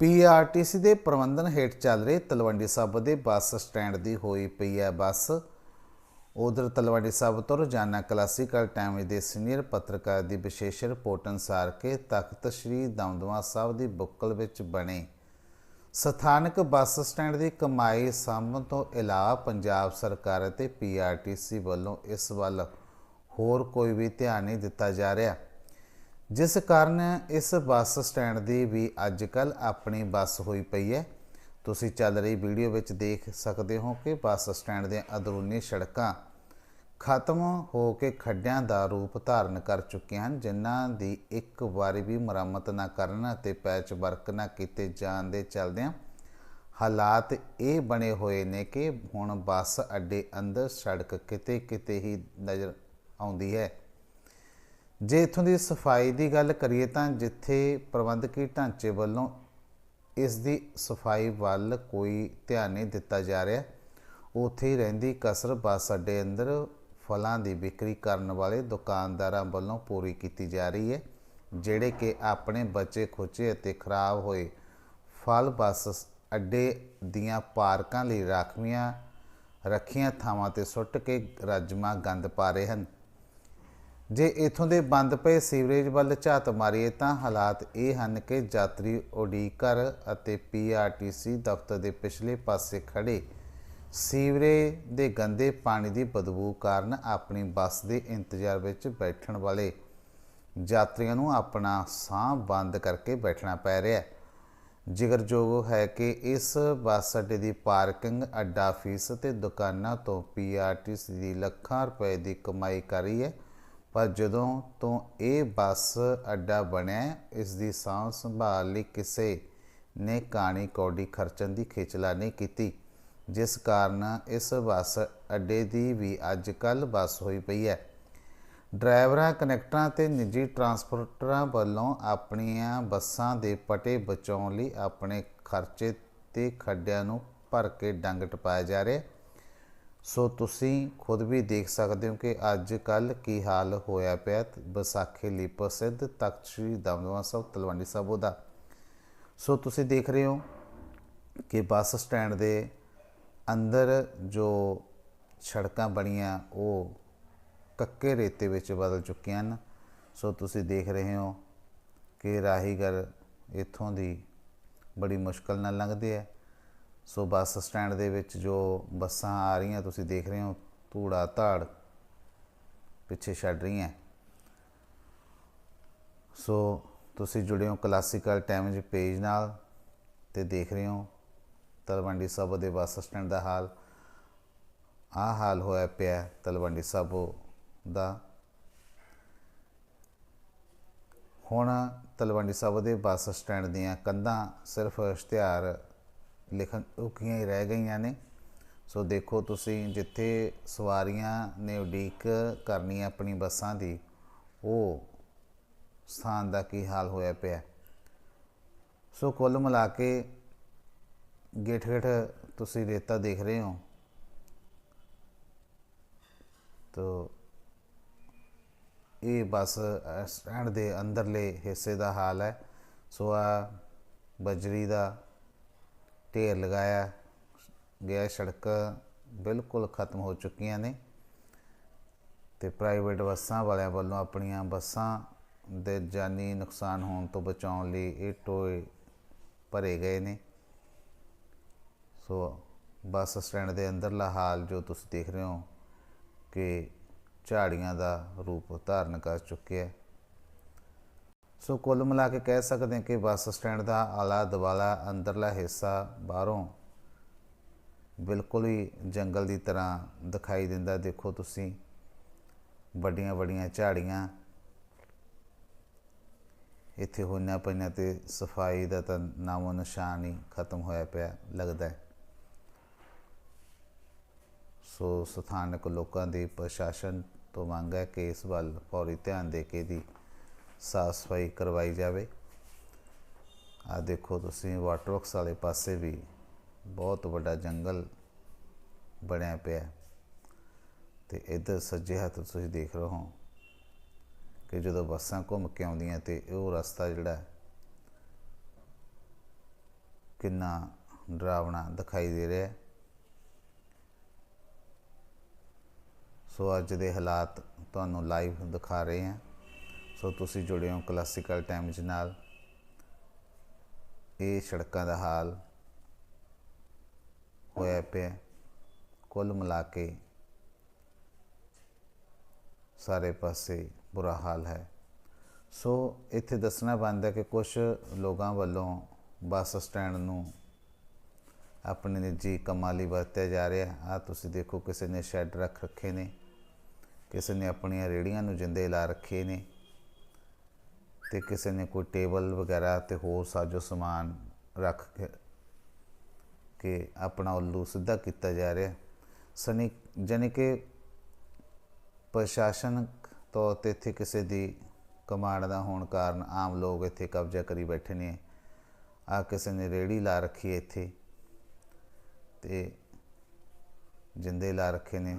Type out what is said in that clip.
PRTC ਦੇ ਪ੍ਰਬੰਧਨ ਹੇਠ ਚੱਲ ਰਹੇ ਤਲਵੰਡੀ ਸਾਬੋ ਦੇ ਬੱਸ ਸਟੈਂਡ ਦੀ ਹੋਈ ਪਈ ਹੈ ਬੱਸ। ਉਧਰ ਤਲਵੰਡੀ ਸਾਬੋ ਤੋਂ ਰੋਜ਼ਾਨਾ ਕਲਾਸੀਕਲ ਟਾਈਮ ਦੇ ਸੀਨੀਅਰ ਪੱਤਰਕਾਰ ਦੀ ਵਿਸ਼ੇਸ਼ ਰਿਪੋਰਟ ਅਨੁਸਾਰ ਕੇ ਤਖਤ ਸ੍ਰੀ ਦਮਦਮਾ ਸਾਹਿਬ ਦੀ ਬੁੱਕਲ ਵਿੱਚ ਬਣੇ ਸਥਾਨਕ ਬੱਸ ਸਟੈਂਡ ਦੀ ਕਮਾਈ ਸਾਂਭਣ ਤੋਂ ਇਲਾਵਾ ਪੰਜਾਬ ਸਰਕਾਰ ਅਤੇ ਪੀਆਰਟੀਸੀ ਵੱਲੋਂ ਇਸ ਵੱਲ ਹੋਰ ਕੋਈ ਵੀ ਧਿਆਨ ਨਹੀਂ ਦਿੱਤਾ ਜਾ ਰਿਹਾ। ਜਿਸ ਕਾਰਨ ਇਸ ਬੱਸ ਸਟੈਂਡ ਦੀ ਵੀ ਅੱਜ ਅੱਜਕੱਲ ਆਪਣੀ ਬੱਸ ਹੋਈ ਪਈ ਹੈ। ਤੁਸੀਂ ਚੱਲ ਰਹੀ ਵੀਡੀਓ ਵਿੱਚ ਦੇਖ ਸਕਦੇ ਹੋ ਕਿ ਬੱਸ ਸਟੈਂਡ ਦੀਆਂ ਅੰਦਰੂਨੀ ਸੜਕਾਂ ਖਤਮ ਹੋ ਕੇ ਖੱਡਿਆਂ ਦਾ ਰੂਪ ਧਾਰਨ ਕਰ ਚੁੱਕੀਆਂ ਹਨ, ਜਿਨ੍ਹਾਂ ਦੀ ਇੱਕ ਵਾਰੀ ਵੀ ਮੁਰੰਮਤ ਨਾ ਕਰਨ ਅਤੇ ਪੈਚ ਵਰਕ ਨਾ ਕੀਤੇ ਜਾਣ ਦੇ ਚਲਦਿਆਂ ਹਾਲਾਤ ਇਹ ਬਣੇ ਹੋਏ ਨੇ ਕਿ ਹੁਣ ਬੱਸ ਅੱਡੇ ਅੰਦਰ ਸੜਕ ਕਿਤੇ ਕਿਤੇ ਹੀ ਨਜ਼ਰ ਆਉਂਦੀ ਹੈ। ਜੇ ਇਥੋਂ ਦੀ ਸਫ਼ਾਈ ਦੀ ਗੱਲ ਕਰੀਏ ਤਾਂ ਜਿੱਥੇ ਪ੍ਰਬੰਧਕੀ ਢਾਂਚੇ ਵੱਲੋਂ ਇਸ ਦੀ ਸਫ਼ਾਈ ਵੱਲ ਕੋਈ ਧਿਆਨ ਨਹੀਂ ਦਿੱਤਾ ਜਾ ਰਿਹਾ, ਉੱਥੇ ਹੀ ਰਹਿੰਦੀ ਕਸਰ ਬੱਸ ਅੱਡੇ ਅੰਦਰ ਫਲਾਂ ਦੀ ਵਿਕਰੀ ਕਰਨ ਵਾਲੇ ਦੁਕਾਨਦਾਰਾਂ ਵੱਲੋਂ ਪੂਰੀ ਕੀਤੀ ਜਾ ਰਹੀ ਹੈ, ਜਿਹੜੇ ਕਿ ਆਪਣੇ ਬੱਚੇ ਖੋਚੇ ਅਤੇ ਖਰਾਬ ਹੋਏ ਫਲ ਬੱਸ ਅੱਡੇ ਦੀਆਂ ਪਾਰਕਾਂ ਲਈ ਰਾਖਵੀਆਂ ਰੱਖੀਆਂ ਥਾਵਾਂ ਤੇ ਸੁੱਟ ਕੇ ਰਜਮਾ ਗੰਦ ਪਾ ਰਹੇ ਹਨ। ਜੇ ਇਥੋਂ ਦੇ ਬੰਦ ਪਏ ਸੀਵਰੇਜ ਵੱਲ ਝਾਤ ਮਾਰੀਏ ਤਾਂ ਹਾਲਾਤ ਇਹ ਹਨ ਕਿ ਯਾਤਰੀ ਉਡੀਕਰ ਅਤੇ ਪੀਆਰਟੀਸੀ ਦਫ਼ਤਰ ਦੇ ਪਿਛਲੇ ਪਾਸੇ ਖੜੇ ਸੀਵਰੇਜ ਦੇ ਗੰਦੇ ਪਾਣੀ ਦੀ ਬਦਬੂ ਕਾਰਨ ਆਪਣੀ ਬੱਸ ਦੇ ਇੰਤਜ਼ਾਰ ਵਿੱਚ ਬੈਠਣ ਵਾਲੇ ਯਾਤਰੀਆਂ ਨੂੰ ਆਪਣਾ ਸਾਹ ਬੰਦ ਕਰਕੇ ਬੈਠਣਾ ਪੈ ਰਿਹਾ ਹੈ। ਜ਼ਿਕਰਯੋਗ ਹੈ ਕਿ ਇਸ ਬੱਸ ਅੱਡੇ ਦੀ ਪਾਰਕਿੰਗ, ਅੱਡਾ ਫੀਸ ਤੇ ਦੁਕਾਨਾਂ ਤੋਂ ਪੀਆਰਟੀਸੀ ਦੀ ਲੱਖਾਂ ਰੁਪਏ ਦੀ ਕਮਾਈ ਕਰ ਰਹੀ ਹੈ। ਪਰ ਜਦੋਂ ਤੋਂ ਇਹ ਬੱਸ ਅੱਡਾ ਬਣਿਆ, ਇਸ ਦੀ ਸਾਂਭ ਸੰਭਾਲ ਲਈ ਕਿਸੇ ਨੇ ਕਾਣੀ ਕੌਡੀ ਖਰਚਣ ਦੀ ਖੇਚਲਾ ਨਹੀਂ ਕੀਤੀ, ਜਿਸ ਕਾਰਨ ਇਸ ਬੱਸ ਅੱਡੇ ਦੀ ਵੀ ਅੱਜ ਕੱਲ ਬੱਸ ਹੋਈ ਪਈ ਹੈ। ਡਰਾਈਵਰਾਂ, ਕਨੈਕਟਰਾਂ ਤੇ ਨਿੱਜੀ ਟਰਾਂਸਪੋਰਟਰਾਂ ਵੱਲੋਂ ਆਪਣੀਆਂ ਬੱਸਾਂ ਦੇ ਪਟੇ ਬਚਾਉਣ ਲਈ ਆਪਣੇ ਖਰਚੇ ਤੇ ਖੱਡਿਆਂ ਨੂੰ ਭਰ ਕੇ ਡੰਗ ਟਪਾਇਆ ਜਾ ਰਿਹਾ। ਸੋ ਤੁਸੀਂ ਖੁਦ ਵੀ ਦੇਖ ਸਕਦੇ ਹੋ ਕਿ ਅੱਜ ਕੱਲ ਕੀ ਹਾਲ ਹੋਇਆ ਪਿਆ ਵਿਸਾਖੀ ਲਈ ਪ੍ਰਸਿੱਧ ਤਖਤ ਸ੍ਰੀ ਦਮਦਮਾ ਸਾਹਿਬ, ਤਲਵੰਡੀ ਸਾਬੋ ਦਾ ਸੋ ਤੁਸੀਂ ਦੇਖ ਰਹੇ ਹੋ ਕਿ ਬੱਸ ਸਟੈਂਡ ਦੇ ਅੰਦਰ ਜੋ ਸੜਕਾਂ ਬਣੀਆਂ, ਉਹ ਕੱਕੇ ਰੇਤੇ ਵਿੱਚ ਬਦਲ ਚੁੱਕੀਆਂ ਹਨ। ਸੋ ਤੁਸੀਂ ਦੇਖ ਰਹੇ ਹੋ ਕਿ ਰਾਹੀਗਰ ਇੱਥੋਂ ਦੀ ਬੜੀ ਮੁਸ਼ਕਲ ਨਾਲ ਲੰਘਦੇ ਆ। ਸੋ ਬੱਸ ਸਟੈਂਡ ਦੇ ਵਿੱਚ ਜੋ ਬੱਸਾਂ ਆ ਰਹੀਆਂ, ਤੁਸੀਂ ਦੇਖ ਰਹੇ ਹੋ, ਧੂੜਾ ਧਾੜ ਪਿੱਛੇ ਛੱਡ ਰਹੀਆਂ ਸੋ ਤੁਸੀਂ ਜੁੜੇ ਹੋ ਕਲਾਸੀਕਲ ਟਾਈਮਜ਼ ਪੇਜ ਨਾਲ ਤੇ ਦੇਖ ਰਹੇ ਹੋ ਤਲਵੰਡੀ ਸਾਬੋ ਦੇ ਬੱਸ ਸਟੈਂਡ ਦਾ ਹਾਲ। ਆ ਹਾਲ ਹੋਇਆ ਪਿਆ ਤਲਵੰਡੀ ਸਾਬੋ ਦਾ। ਹੁਣ ਤਲਵੰਡੀ ਸਾਬੋ ਦੇ ਬੱਸ ਸਟੈਂਡ ਦੀਆਂ ਕੰਧਾਂ ਸਿਰਫ ਇਸ਼ਤਿਹਾਰ ਲਿਖਣ ਉਕੀਆਂ ਹੀ ਰਹਿ ਗਈਆਂ ਨੇ। ਸੋ ਦੇਖੋ ਤੁਸੀਂ ਜਿੱਥੇ ਸਵਾਰੀਆਂ ਨੇ ਉਡੀਕ ਕਰਨੀ ਹੈ ਆਪਣੀ ਬੱਸਾਂ ਦੀ, ਉਹ ਸਥਾਨ ਦਾ ਕੀ ਹਾਲ ਹੋਇਆ ਪਿਆ? ਸੋ ਕੁੱਲ ਮਿਲਾ ਕੇ ਗਿੱਠ ਗਿੱਠ ਤੁਸੀਂ ਰੇਤਾ ਦੇਖ ਰਹੇ ਹੋ। ਤੋ ਇਹ ਬਸ ਸਟੈਂਡ ਦੇ ਅੰਦਰਲੇ ਹਿੱਸੇ ਦਾ ਹਾਲ ਹੈ। ਸੋ ਆ ਬਜਰੀ ਦਾ ਢੇਰ ਲਗਾਇਆ, ਗਿਆ ਸੜਕਾਂ, ਬਿਲਕੁਲ ਖਤਮ ਹੋ ਚੁੱਕੀਆਂ ਨੇ। ਤੇ ਪ੍ਰਾਈਵੇਟ ਬੱਸਾਂ ਵਾਲਿਆਂ ਵੱਲੋਂ ਆਪਣੀਆਂ ਬੱਸਾਂ ਦੇ ਜਾਨੀ ਨੁਕਸਾਨ ਹੋਣ ਤੋਂ ਬਚਾਉਣ ਲਈ ਇਹ ਟੋਏ ਭਰੇ ਗਏ ਨੇ। ਸੋ ਬੱਸ ਸਟੈਂਡ ਦੇ ਅੰਦਰਲਾ ਹਾਲ ਜੋ ਤੁਸੀਂ ਦੇਖ ਰਹੇ ਹੋ ਕਿ ਝਾੜੀਆਂ ਦਾ ਰੂਪ ਧਾਰਨ ਕਰ ਚੁੱਕਿਆ ਹੈ। ਸੋ ਕੁੱਲ ਮਿਲਾ ਕੇ ਕਹਿ ਸਕਦੇ ਹਾਂ ਕਿ ਬੱਸ ਸਟੈਂਡ ਦਾ ਆਲਾ ਦਵਾਲਾ ਅੰਦਰਲਾ ਹਿੱਸਾ ਬਾਹਰੋਂ ਬਿਲਕੁਲ ਹੀ ਜੰਗਲ ਦੀ ਤਰ੍ਹਾਂ ਦਿਖਾਈ ਦਿੰਦਾ ਦੇਖੋ ਤੁਸੀਂ, ਵੱਡੀਆਂ ਵੱਡੀਆਂ ਝਾੜੀਆਂ ਇੱਥੇ ਹੋਈਆਂ ਪਈਆਂ ਤੇ ਸਫ਼ਾਈ ਦਾ ਤਾਂ ਨਾਮੋ ਨਿਸ਼ਾਨ ਹੀ ਖਤਮ ਹੋਇਆ ਪਿਆ ਲੱਗਦਾ ਹੈ। ਸੋ ਸਥਾਨਕ ਲੋਕਾਂ ਦੀ ਪ੍ਰਸ਼ਾਸਨ ਤੋਂ ਮੰਗ ਹੈ ਕਿ ਇਸ ਵੱਲ ਫੌਰੀ ਧਿਆਨ ਦੇ ਕੇ ਦੀ ਸਾਫ਼ ਸਫ਼ਾਈ ਕਰਵਾਈ ਜਾਵੇ। ਆ ਦੇਖੋ ਤੁਸੀਂ ਵਾਟਰ ਵਰਕਸ ਵਾਲੇ ਪਾਸੇ ਵੀ ਬਹੁਤ ਵੱਡਾ ਜੰਗਲ ਬਣਿਆ ਪਿਆ। ਤੇ ਇੱਧਰ ਸੱਜੇ ਹੱਥ ਤੁਸੀਂ ਦੇਖ ਰਹੇ ਹੋ ਕਿ ਜਦੋਂ ਬੱਸਾਂ ਘੁੰਮ ਕੇ ਆਉਂਦੀਆਂ ਤੇ ਉਹ ਰਸਤਾ ਜਿਹੜਾ ਕਿੰਨਾ ਡਰਾਵਣਾ ਦਿਖਾਈ ਦੇ ਰਿਹਾ। ਹੈ ਸੋ ਅੱਜ ਦੇ ਹਾਲਾਤ ਤੁਹਾਨੂੰ ਲਾਈਵ ਦਿਖਾ ਰਹੇ ਹਾਂ। ਸੋ ਤੁਸੀਂ ਜੁੜੇ ਹੋ ਕਲਾਸੀਕਲ ਟਾਈਮਜ਼ ਨਾਲ। ਇਹ ਸੜਕਾਂ ਦਾ ਹਾਲ ਹੋਇਆ ਪਿਆ। ਕੁੱਲ ਮਿਲਾ ਕੇ ਸਾਰੇ ਪਾਸੇ ਬੁਰਾ ਹਾਲ ਹੈ। ਸੋ ਇੱਥੇ ਦੱਸਣਾ ਬਣਦਾ ਕਿ ਕੁਝ ਲੋਕਾਂ ਵੱਲੋਂ ਬੱਸ ਸਟੈਂਡ ਨੂੰ ਆਪਣੇ ਨਿੱਜੀ ਕੰਮਾਂ ਲਈ ਵਰਤਿਆ ਜਾ ਰਿਹਾ। ਆ ਤੁਸੀਂ ਦੇਖੋ, ਕਿਸੇ ਨੇ ਸ਼ੈੱਡ ਰੱਖ ਰੱਖੇ ਨੇ, ਕਿਸੇ ਨੇ ਆਪਣੀਆਂ ਰੇੜੀਆਂ ਨੂੰ ਜਿੰਦੇ ਲਾ ਰੱਖੇ ਨੇ। ਤੇ ਕਿਸੇ ਨੇ ਕੋਈ ਟੇਬਲ ਵਗੈਰਾ ਤੇ ਹੋਰ ਸਾਜੋ ਸਮਾਨ ਰੱਖ ਕੇ ਕਿ ਆਪਣਾ ਉੱਲੂ ਸਿੱਧਾ ਕੀਤਾ ਜਾ ਰਿਹਾ। ਸਨੀ ਜਾਣੀ ਕਿ ਪ੍ਰਸ਼ਾਸਨਿਕ ਤੌਰ ਤੇ ਇੱਥੇ ਕਿਸੇ ਦੀ ਕਮਾਂਡ ਦਾ ਹੋਣ ਕਾਰਨ ਆਮ ਲੋਕ ਇੱਥੇ ਕਬਜ਼ਾ ਕਰੀ ਬੈਠੇ ਨੇ। ਆ ਕਿਸੇ ਨੇ ਰੇੜੀ ਲਾ ਰੱਖੀ ਹੈ ਇੱਥੇ ਤੇ ਜਿੰਦੇ ਲਾ ਰੱਖੇ ਨੇ।